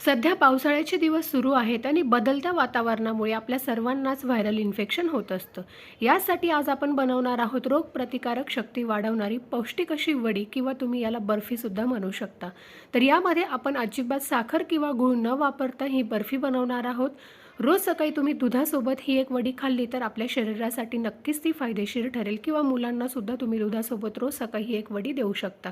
सध्या पावसाळ्याचे दिवस सुरू आहेत आणि बदलत्या वातावरणामुळे आपल्या सर्वांनाच व्हायरल इन्फेक्शन होत असतं. यासाठी आज आपण बनवणार आहोत रोगप्रतिकारक शक्ती वाढवणारी पौष्टिक अशी वडी किंवा तुम्ही याला बर्फीसुद्धा म्हणू शकता. तर यामध्ये आपण अजिबात साखर किंवा गूळ न वापरता ही बर्फी बनवणार आहोत. रोज सकाळी तुम्ही दुधासोबत ही एक वडी खाल्ली तर आपल्या शरीरासाठी नक्कीच ती फायदेशीर ठरेल किंवा मुलांनासुद्धा तुम्ही दुधासोबत रोज सकाळी ही एक वडी देऊ शकता.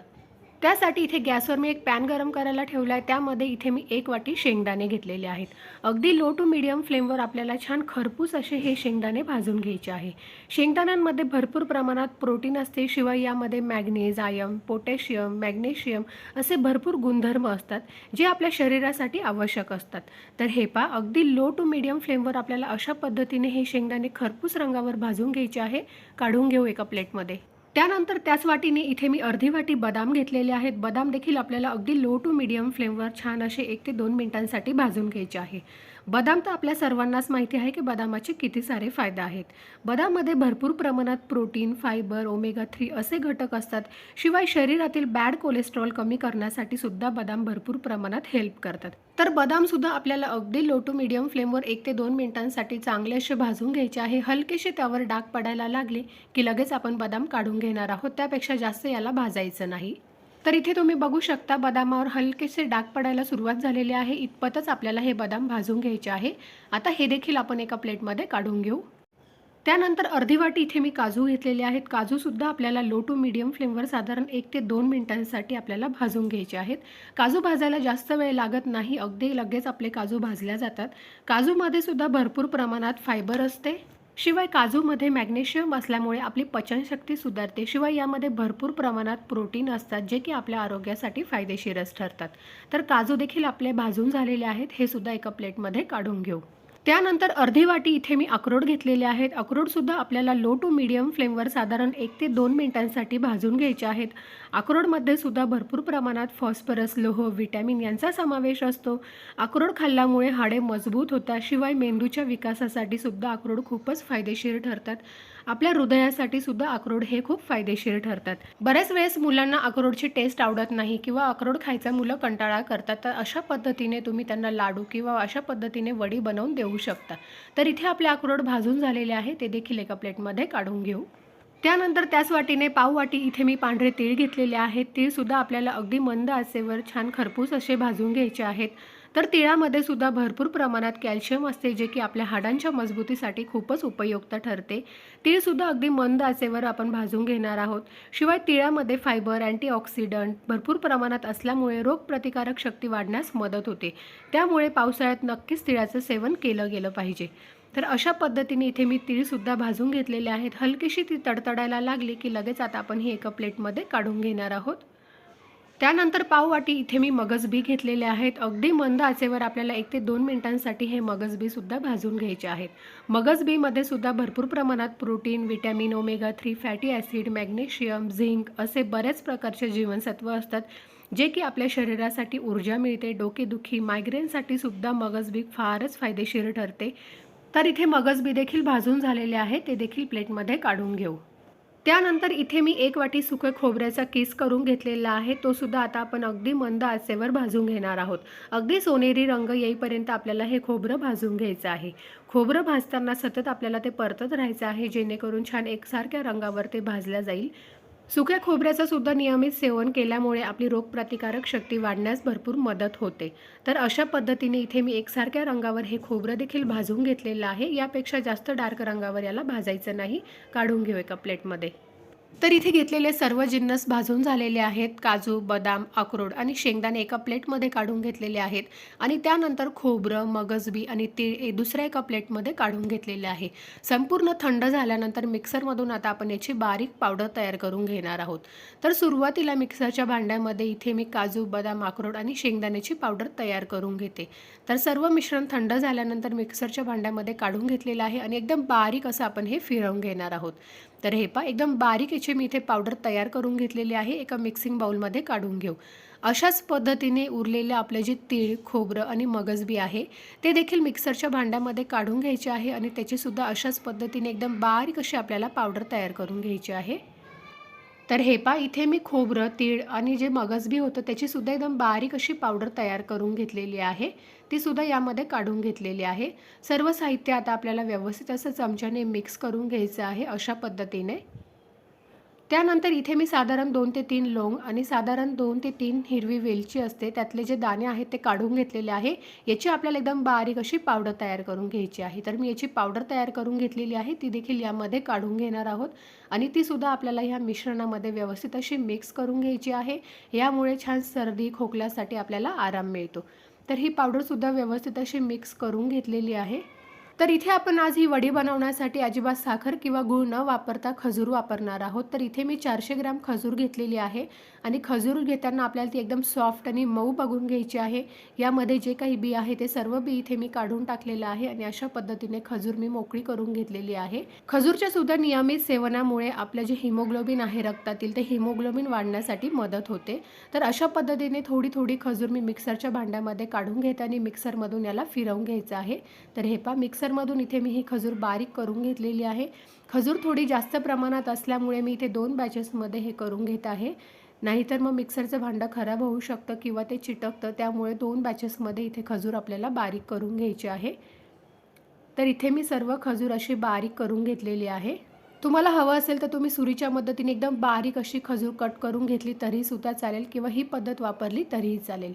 त्यासाठी इथे गॅसवर मी एक पॅन गरम करायला ठेवला आहे. त्यामध्ये इथे मी एक वाटी शेंगदाणे घेतलेले आहेत. अगदी लो टू मिडियम फ्लेमवर आपल्याला छान खरपूस असे हे शेंगदाणे भाजून घ्यायचे आहे. शेंगदाण्यांमध्ये भरपूर प्रमाणात प्रोटीन असते. शिवाय यामध्ये मॅग्नेज आयम पोटॅशियम मॅग्नेशियम असे भरपूर गुणधर्म असतात जे आपल्या शरीरासाठी आवश्यक असतात. तर हे पा अगदी लो टू मिडियम फ्लेमवर आपल्याला अशा पद्धतीने हे शेंगदाणे खरपूस रंगावर भाजून घ्यायचे आहे. काढून घेऊ एका प्लेटमध्ये त्यानंतर त्याच वाटीने इथे मी अर्धी वाटी बदाम घेतलेले आहेत. बदाम देखील आपल्याला अगदी लो टू मिडियम फ्लेमवर छान असे एक ते दोन मिनिटांसाठी भाजून घ्यायचे आहे. बदाम तर आपल्या सर्वांनाच माहिती आहे की बदामाचे किती सारे फायदे आहेत. बदाममध्ये भरपूर प्रमाणात प्रोटीन फायबर ओमेगा थ्री असे घटक असतात. शिवाय शरीरातील बॅड कोलेस्ट्रॉल कमी करण्यासाठी सुद्धा बदाम भरपूर प्रमाणात हेल्प करतात. तर बदामसुद्धा आपल्याला अगदी लो टू मिडियम फ्लेमवर एक ते दोन मिनिटांसाठी चांगले असे भाजून घ्यायचे आहे. हलकेसे त्यावर डाग पडायला लागले की लगेच आपण बदाम काढून घेणार आहोत. त्यापेक्षा जास्त याला भाजायचं नाही. तर इथे तुम्ही बघू शकता बदामावर हलकेसे डाग पडायला सुरुवात झालेली आहे. इतपतच आपल्याला हे बदाम भाजून घ्यायचे आहे. आता हे देखील आपण एका प्लेटमध्ये काढून घेऊ. त्यानंतर अर्धी वाटी इथे मी काजू घेतलेले आहेत. काजूसुद्धा आपल्याला लो टू मिडियम फ्लेमवर साधारण एक ते दोन मिनिटांसाठी आपल्याला भाजून घ्यायचे आहेत. काजू भाजायला जास्त वेळ लागत नाही. अगदी लगेच आपले काजू भाजल्या जातात. काजूमध्ये सुद्धा भरपूर प्रमाणात फायबर असते. शिवाय काजूमध्ये मॅग्नेशियम असल्यामुळे आपली पचनशक्ती सुधारते. शिवाय यामध्ये भरपूर प्रमाणात प्रोटीन असतात जे की आपल्या आरोग्यासाठी फायदेशीरच ठरतात. तर काजू देखील आपले भाजून झालेले आहेत हे सुद्धा एका प्लेटमध्ये काढून घेऊ. त्यानंतर अर्धी वाटी इथे मी अक्रोड घेतलेले आहेत. अक्रोडसुद्धा आपल्याला लो टू मीडियम फ्लेमवर साधारण एक ते दोन मिनिटांसाठी भाजून घ्यायचे आहेत. अक्रोडमध्ये सुद्धा भरपूर प्रमाणात फॉस्फरस लोह विटॅमिन यांचा समावेश असतो. अक्रोड खाल्ल्यामुळे हाडे मजबूत होतात शिवाय मेंदूच्या विकासासाठी सुद्धा अक्रोड खूपच फायदेशीर ठरतात. आपल्या हृदयासाठी सुद्धा अक्रोड हे खूप फायदेशीर ठरतात. बऱ्याच वेळेस मुलांना अक्रोडची टेस्ट आवडत नाही किंवा अक्रोड खायचा मुलं कंटाळा करतात तर अशा पद्धतीने तुम्ही त्यांना लाडू किंवा अशा पद्धतीने वडी बनवून देऊ शकता. तर इथे आपले अक्रोड भाजून झालेले आहे ते देखील एका प्लेटमध्ये काढून घेऊ. त्यानंतर त्याच वाटीने पाव वाटी इथे मी पांढरे तीळ घेतलेले आहेत. तीळसुद्धा आपल्याला अगदी मंद आचेवर छान खरपूस असे भाजून घ्यायचे आहेत. तर तिळामध्ये सुद्धा भरपूर प्रमाणात कॅल्शियम असते जे की आपल्या हाडांच्या मजबूतीसाठी खूपच उपयुक्त ठरते. तीळसुद्धा अगदी मंद आचेवर आपण भाजून घेणार आहोत. शिवाय तिळामध्ये फायबर अँटीऑक्सिडंट भरपूर प्रमाणात असल्यामुळे रोगप्रतिकारक शक्ती वाढण्यास मदत होते. त्यामुळे पावसाळ्यात नक्कीच तिळाचं सेवन केलं गेलं पाहिजे. तर अशा पद्धतीने इथे मी तीळसुद्धा भाजून घेतलेले आहेत. हलकीशी ती तडतडायला लागली की लगेच आता आपण ही एका प्लेटमध्ये काढून घेणार आहोत. त्यानंतर पाववाटी इथे मी मगजबी घेतलेले आहेत. अगदी मंद आचेवर आपल्याला एक ते दोन मिनिटांसाठी हे मगजबीसुद्धा भाजून घ्यायचे आहेत. मगजबीमध्ये सुद्धा भरपूर प्रमाणात protein vitamin omega three fatty acid magnesium zinc असे बऱ्याच प्रकारचे जीवनसत्व असतात जे की आपल्या शरीरासाठी ऊर्जा मिळते डोकेदुखी मायग्रेनसाठी सुद्धा मगजबी फारच फायदेशीर ठरते. तर इथे मगजबी देखील भाजून झालेले आहे ते देखील प्लेटमध्ये काढून घेऊ. त्यानंतर इथे मी एक वाटी सुकं खोबऱ्याचा किस करून घेतलेला आहे. तो सुद्धा आता आपण अगदी मंद आचेवर भाजून घेणार आहोत. अगदी सोनेरी रंग येईपर्यंत आपल्याला हे खोबरं भाजून घ्यायचं आहे. खोबरं भाजताना सतत आपल्याला ते परतत राहायचं आहे जेणेकरून छान एकसारख्या रंगावर ते भाजल्या जाईल. सुक्या खोबऱ्याचं सुद्धा नियमित सेवन केल्यामुळे आपली रोगप्रतिकारक शक्ती वाढण्यास भरपूर मदत होते. तर अशा पद्धतीने इथे मी एकसारख्या रंगावर हे खोबरं देखील भाजून घेतलेलं आहे. यापेक्षा जास्त डार्क रंगावर याला भाजायचं नाही. काढून घेऊ एका प्लेटमध्ये. तर इथे घेतलेले सर्व जिन्नस भाजून झालेले आहेत. काजू बदाम अक्रोड आणि शेंगदाणे एका प्लेटमध्ये काढून घेतलेले आहेत. आणि त्यानंतर खोबरं मगजबी आणि तीळ हे दुसऱ्या एका प्लेटमध्ये काढून घेतलेले आहे. संपूर्ण थंड झाल्यानंतर मिक्सरमधून आता आपण याची बारीक पावडर तयार करून घेणार आहोत. तर सुरुवातीला मिक्सरच्या भांड्यामध्ये इथे मी काजू बदाम अक्रोड आणि शेंगदाण्याची पावडर तयार करून घेते. तर सर्व मिश्रण थंड झाल्यानंतर मिक्सरच्या भांड्यामध्ये काढून घेतलेलं आहे आणि एकदम बारीक असं आपण हे फिरवून घेणार आहोत. तर हे पा एकदम बारीक याची मी इथे पावडर तयार करून घेतलेली आहे. एका मिक्सिंग बाउलमध्ये काढून घेऊ. अशाच पद्धतीने उरलेले आपले जे तीळ खोबरं आणि मगजबी आहे ते देखील मिक्सरच्या भांड्यामध्ये काढून घ्यायचे आहे आणि त्याचीसुद्धा अशाच पद्धतीने एकदम बारीक अशी आपल्याला पावडर तयार करून घ्यायची आहे. तर हे पा इथे मी खोबरं तीळ आणि जे मगजबी होतं त्याचीसुद्धा एकदम बारीक अशी पावडर तयार करून घेतलेली आहे. तीसुद्धा यामध्ये काढून घेतलेली आहे. सर्व साहित्य आता आपल्याला व्यवस्थित असं चमच्याने मिक्स करून घ्यायचं आहे अशा पद्धतीने. त्यानंतर इथे मी साधारण दोन ते तीन लोंग आणि साधारण दोन ते तीन हिरवी वेलची असते. त्यातले जे दाणे आहेत ते काढून घेतलेले आहे. याची आपल्याला एकदम बारीक अशी पावडर तयार करून घ्यायची आहे. तर मी याची पावडर तयार करून घेतलेली आहे. ती देखील यामध्ये काढून घेणार आहोत. आणि तीसुद्धा आपल्याला ह्या मिश्रणामध्ये व्यवस्थित अशी मिक्स करून घ्यायची आहे. यामुळे छान सर्दी खोकल्यासाठी आपल्याला आराम मिळतो. तर ही पावडरसुद्धा व्यवस्थित अशी मिक्स करून घेतलेली आहे. तर इथे आपण आज ही वडी बनवण्यासाठी अजिबात साखर किंवा गूळ न वापरता खजूर वापरणार आहोत. तर इथे मी चारशे ग्राम खजूर घेतलेली आहे आणि खजूर घेताना आपल्याला ती एकदम सॉफ्ट आणि मऊ बघून घ्यायची आहे. यामध्ये जे काही बी आहे ते सर्व बी इथे मी काढून टाकलेलं आहे आणि अशा पद्धतीने खजूर मी मोकळी करून घेतलेली आहे. खजूरच्या सुद्धा नियमित सेवनामुळे आपलं जे हिमोग्लोबिन आहे रक्तातील ते हिमोग्लोबिन वाढण्यासाठी मदत होते. तर अशा पद्धतीने थोडी थोडी खजूर मी मिक्सरच्या भांड्यामध्ये काढून घेते आणि मिक्सरमधून याला फिरवून घ्यायचं आहे. तर हे पा मिक्सरमधून इथे मी ही खजूर बारीक करून घेतलेली आहे. खजूर थोडी जास्त प्रमाणात असल्यामुळे मी इथे दोन बॅचेसमध्ये हे करून घेत आहे. नाहीतर मग मिक्सरचं भांडं खराब होऊ शकतं किंवा ते चिटकतं त्यामुळे दोन बॅचेसमध्ये इथे खजूर आपल्याला बारीक करून घ्यायची आहे. तर इथे मी सर्व खजूर अशी बारीक करून घेतलेली आहे. तुम्हाला हवं असेल तर तुम्ही सुरीच्या मदतीने एकदम बारीक अशी खजूर कट करून घेतली तरीसुद्धा चालेल किंवा ही पद्धत वापरली तरीही चालेल.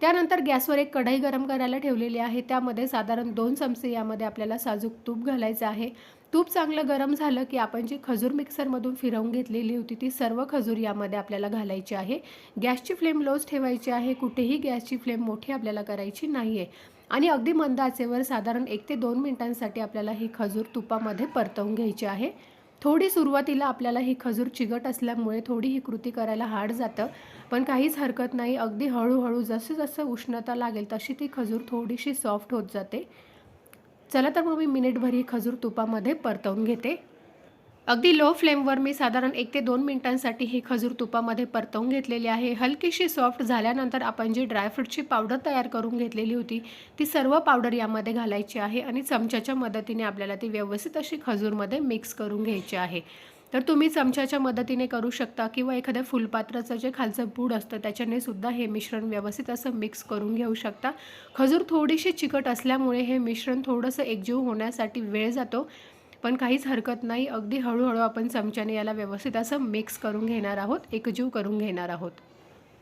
त्यानंतर गॅसवर एक कढई गरम करायला ठेवलेली आहे. त्यामध्ये साधारण दोन चमचे यामध्ये आपल्याला साजूक तूप घालायचं आहे. तूप चांगलं गरम झालं की आपण जी खजूर मिक्सरमधून फिरवून घेतलेली होती ती सर्व खजूर यामध्ये आपल्याला घालायची आहे. गॅसची फ्लेम लोच ठेवायची आहे. कुठेही गॅसची फ्लेम मोठी आपल्याला करायची नाही आहे आणि अगदी मंद आचेवर साधारण एक ते दोन मिनिटांसाठी आपल्याला ही खजूर तुपामध्ये परतवून घ्यायची आहे. थोडी सुरुवातीला आपल्याला ही खजूर चिगट असल्यामुळे थोडी ही कृती करायला हार्ड जातं. पण काहीच हरकत नाही. अगदी हळूहळू जसं जसं उष्णता लागेल तशी ती खजूर थोडीशी सॉफ्ट होत जाते. चला तर मग मी मिनिटभर ही खजूर तुपामध्ये परतवून घेते. अगदी लो फ्लेमवर मी साधारण एक ते दोन मिनिटांसाठी ही खजूर तुपामध्ये परतवून घेतलेली आहे. हलकीशी सॉफ्ट झाल्यानंतर आपण जी ड्रायफ्रूटची पावडर तयार करून घेतलेली होती ती सर्व पावडर यामध्ये घालायची आहे आणि चमच्याच्या मदतीने आपल्याला ती व्यवस्थित अशी खजूरमध्ये मिक्स करून घ्यायची आहे. तर तुम्ही चमच्याच्या मदतीने करू शकता किंवा एखाद्या फुलपात्राचं जे खालचं बूड असतं त्याच्याने सुद्धा हे मिश्रण व्यवस्थित असं मिक्स करून घेऊ शकता. खजूर थोडीशी चिकट असल्यामुळे हे मिश्रण थोडंसं एकजीव होण्यासाठी वेळ जातो. पण काहीच हरकत नाही. अगदी हळूहळू आपण चमच्याने याला व्यवस्थित असं मिक्स करून घेणार आहोत एकजीव करून घेणार आहोत.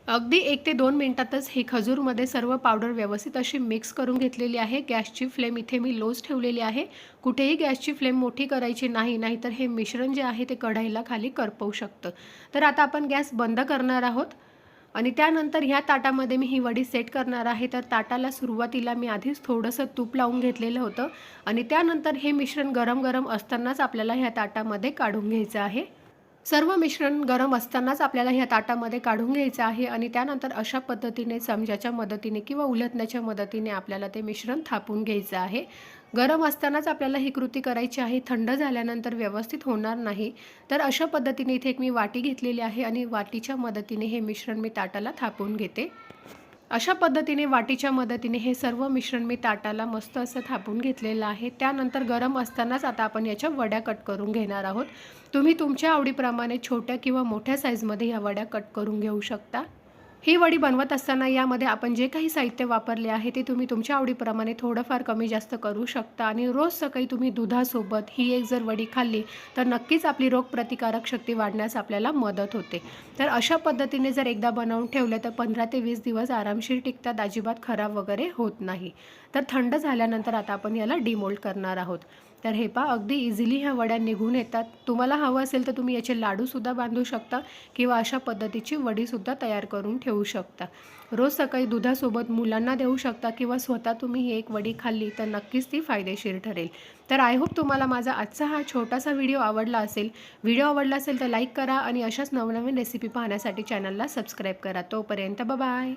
अगदी एक ते दोन मिनटातच ही खजूरमध्ये सर्व पावडर व्यवस्थित अशी मिक्स करून घेतलेली आहे. गॅसची फ्लेम इथे मी लोच ठेवलेली आहे. कुठेही गॅसची फ्लेम मोठी करायची नाही नाहीतर हे मिश्रण जे आहे ते कढाईला खाली करपवू शकतं. तर आता आपण गॅस बंद करणार आहोत. आणि त्यानंतर ह्या ताटामध्ये मी ही वडी सेट करणार आहे. तर ताटाला सुरुवातीला मी आधीच थोडंसं तूप लावून घेतलेलं होतं. आणि त्यानंतर हे मिश्रण गरम गरम असतानाच आपल्याला ह्या ताटामध्ये काढून घ्यायचं आहे. सर्व मिश्रण गरम असतानाच आपल्याला ह्या ताटामध्ये काढून घ्यायचं आहे आणि त्यानंतर अशा पद्धतीने चमच्याच्या मदतीने किंवा उलटण्याच्या मदतीने आपल्याला ते मिश्रण थापून घ्यायचं आहे. गरम असतानाच आपल्याला ही कृती करायची आहे थंड झाल्यानंतर व्यवस्थित होणार नाही. तर अशा पद्धतीने इथे एक मी वाटी घेतलेली आहे आणि वाटीच्या मदतीने हे मिश्रण मी ताटाला थापून घेते. अशा पद्धतीने वाटीच्या मदतीने हे सर्व मिश्रण मी ताटाला मस्त असं थापून घेतलेलं आहे. त्यानंतर गरम असतानाच आता आपण याच्या वड्या कट करून घेणार आहोत. तुम्ही तुमच्या आवडीप्रमाणे छोट्या किंवा मोठ्या साईजमध्ये ह्या वड्या कट करून घेऊ शकता. ही वडी बनवत असताना यामध्ये आपण जे काही साहित्य वापरले आहे ते तुम्ही तुमच्या आवडीप्रमाणे थोडंफार कमी जास्त करू शकता. आणि रोज सकाळी तुम्ही दुधासोबत ही एक जर वडी खाल्ली तर नक्कीच आपली रोगप्रतिकारक शक्ती वाढण्यास आपल्याला मदत होते. तर अशा पद्धतीने जर एकदा बनवून ठेवलं तर पंधरा ते वीस दिवस आरामशीर टिकतात अजिबात खराब वगैरे होत नाही. तर थंड झाल्यानंतर आता आपण याला डिमोल्ड करणार आहोत. तर हे पा अगदी इझिली ह्या वड्या निघून येतात. तुम्हाला हवं असेल तर तुम्ही याचे लाडूसुद्धा बांधू शकता किंवा अशा पद्धतीची वडीसुद्धा तयार करून ठेवू शकता. रोज सकाळी दुधासोबत मुलांना देऊ शकता किंवा स्वतः तुम्ही ही एक वडी खाल्ली तर नक्कीच ती फायदेशीर ठरेल. तर आय होप तुम्हाला माझा आजचा हा छोटासा व्हिडिओ आवडला असेल. व्हिडिओ आवडला असेल तर लाईक करा आणि अशाच नवनवीन रेसिपी पाहण्यासाठी चॅनलला सबस्क्राईब करा. तोपर्यंत बाय